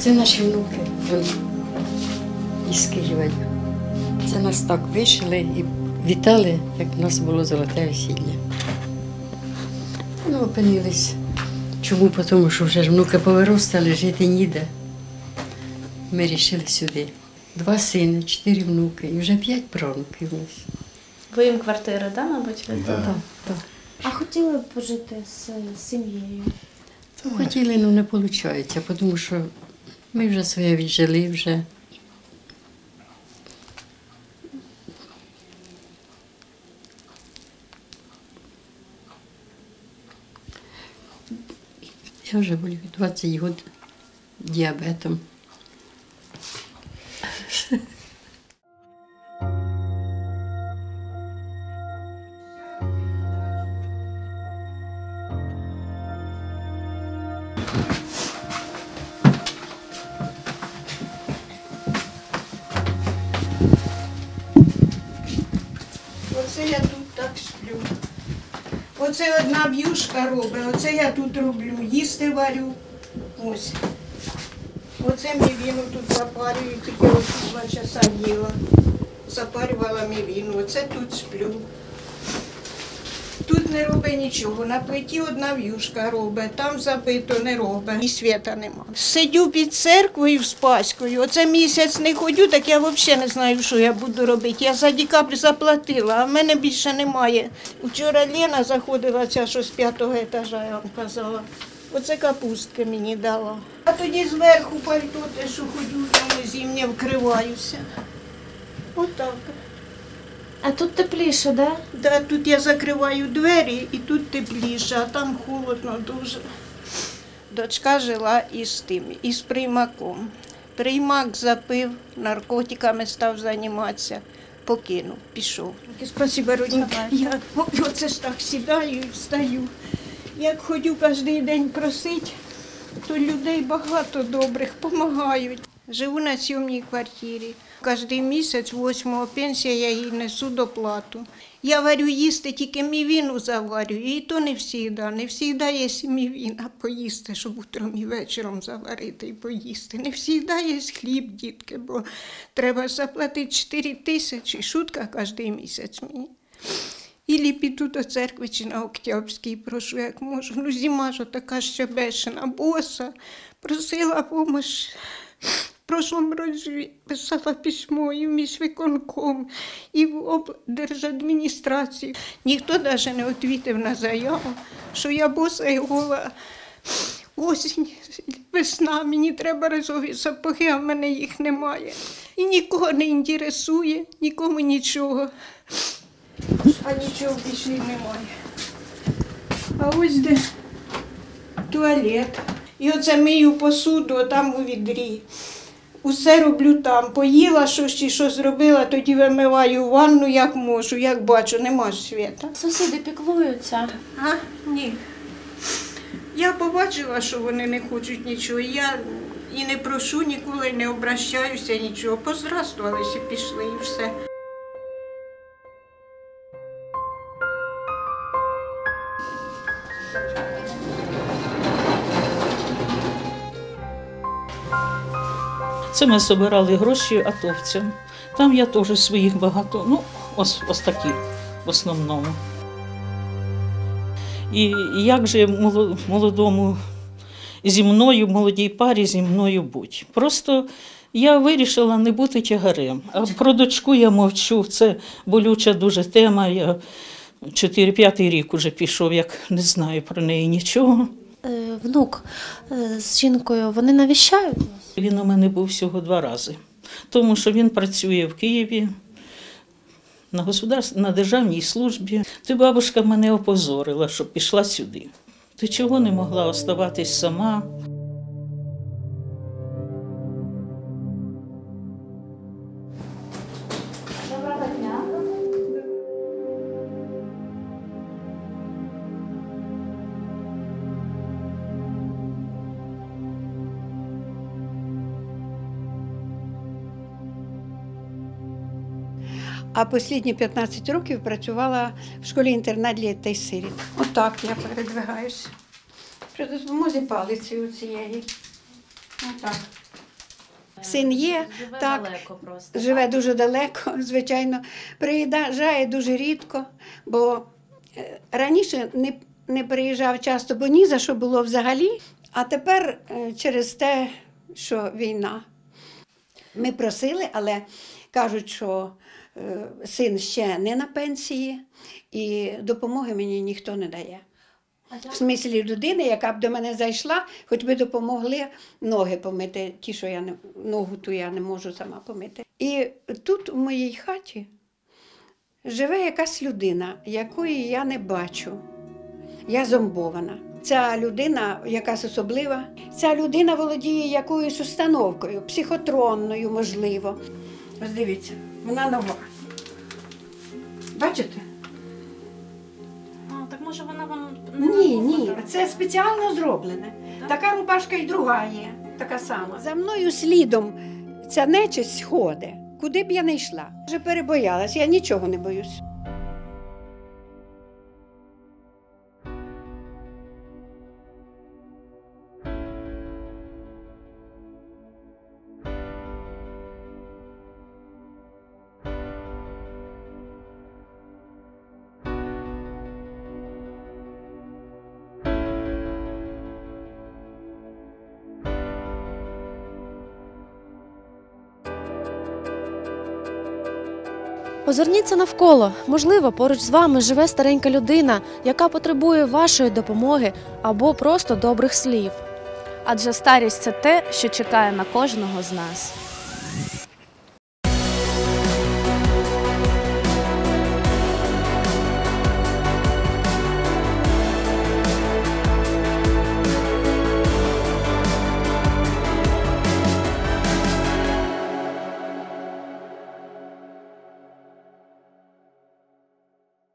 Оце наші внуки вони із Києва. Це нас так вишили і вітали, як у нас було золоте весілля. Ну, опинились. Чому? Тому що вже ж внуки повиростали, жити ніде. Ми вирішили сюди. Два сини, чотири внуки і вже п'ять правнуків у нас. Ви їм квартири, да, мабуть? Так, так. А хотіли б пожити з сім'єю? Хотіли, але не виходить, тому що ми вже своє віджили, вже. Я вже болію 20 років діабетом. Оце одна б'юшка робить, оце я тут роблю, їсти варю. Ось. Оце мівіну тут запарюю, тільки ось два часа їла. Запарювала мівіну, оце тут сплю. Не робить нічого. На плиті одна в'юшка робить, там забито не робить. І свята нема. Сидю під церквою з Паською. Оце місяць не ходю, так я взагалі не знаю, що я буду робити. Я за декабрь заплатила, а в мене більше немає. Вчора Лена заходила, ця що з п'ятого етажа, я вам казала. Оце капустки мені дала. А тоді зверху пальто, те, що ходю, в зимнє вкриваюся. Отак. А тут тепліше, да? Да, тут я закриваю двері і тут тепліше, а там холодно дуже. Дочка жила із тим, із приймаком. Приймак запив, наркотиками став займатися, покинув, пішов. Спасибо, родинка. Я оце ж так сідаю і встаю. Як ходю кожен день просить, то людей багато добрих, допомагають. Живу на сьомій квартирі. Кожен місяць, 8 пенсія, я їй несу доплату. Я варю їсти, тільки мівіну заварюю, і то не завжди. Не завжди є мівіна поїсти, щоб утром і вечором заварити і поїсти. Не завжди є хліб, дітки, бо треба заплатити 4 тисячі, шутка кожен місяць мені. Ілі піду до церкви чи на Октябрській, прошу, як можу. Ну, зима ж така ще бешена, боса, просила допомогу. В прошлому році писала письмо і в міськвиконком, і в облдержадміністрацію. Ніхто навіть не відповів на заяву, що я боса і гола. Осінь, весна, мені треба разові сапоги, а в мене їх немає. І нікого не інтересує, нікому нічого. А нічого більше немає. А ось де туалет. І оце мию посуду, а там у відрі. Усе роблю там. Поїла щось чи що зробила, тоді вимиваю ванну, як можу, як бачу, нема ж світа. Сусіди піклуються. А? Ні. Я побачила, що вони не хочуть нічого. Я і не прошу ніколи, не обращаюся, нічого. Позрастувалися, пішли і все. Це ми збирали гроші атовцям. Там я теж своїх багато, ну, ось, ось такі в основному. І як же молодому зі мною, молодій парі зі мною бути? Просто я вирішила не бути тягарем. А про дочку я мовчу. Це болюча дуже тема. Я 4-5 рік уже пішов, як не знаю про неї нічого. Внук е, з жінкою, вони навіщають? Він у мене був всього два рази, тому що він працює в Києві на государстві, на державній службі. Ти бабушка мене опозорила, що пішла сюди. Ти чого не могла оставатись сама? А останні 15 років працювала в школі інтернат для дітей сиріт. Отак я передвигаюся. При допомозі палиці у цієї. Отак. Син є, Живе так. далеко просто. живе дуже далеко, звичайно, приїжджає дуже рідко, бо е, раніше не, не приїжджав часто, бо ні за що було взагалі. А тепер е, через те, що війна. Ми просили, але кажуть, що син ще не на пенсії, і допомоги мені ніхто не дає. В смислі людини, яка б до мене зайшла, хоч би допомогли ноги помити, ті, що я не, ногу ту я не можу сама помити. І тут, у моїй хаті, живе якась людина, якої я не бачу. Я зомбована. Ця людина якась особлива. Ця людина володіє якоюсь установкою, психотронною, можливо. Ось дивіться, вона нова. Бачите? А, так може вона вам не Ні, ні, це спеціально зроблене. Так? Така рубашка і друга є, така сама. За мною слідом ця нечисть ходить. Куди б я не йшла. Вже перебоялась, я нічого не боюсь. Озирніться навколо. Можливо, поруч з вами живе старенька людина, яка потребує вашої допомоги або просто добрих слів. Адже старість це те, що чекає на кожного з нас.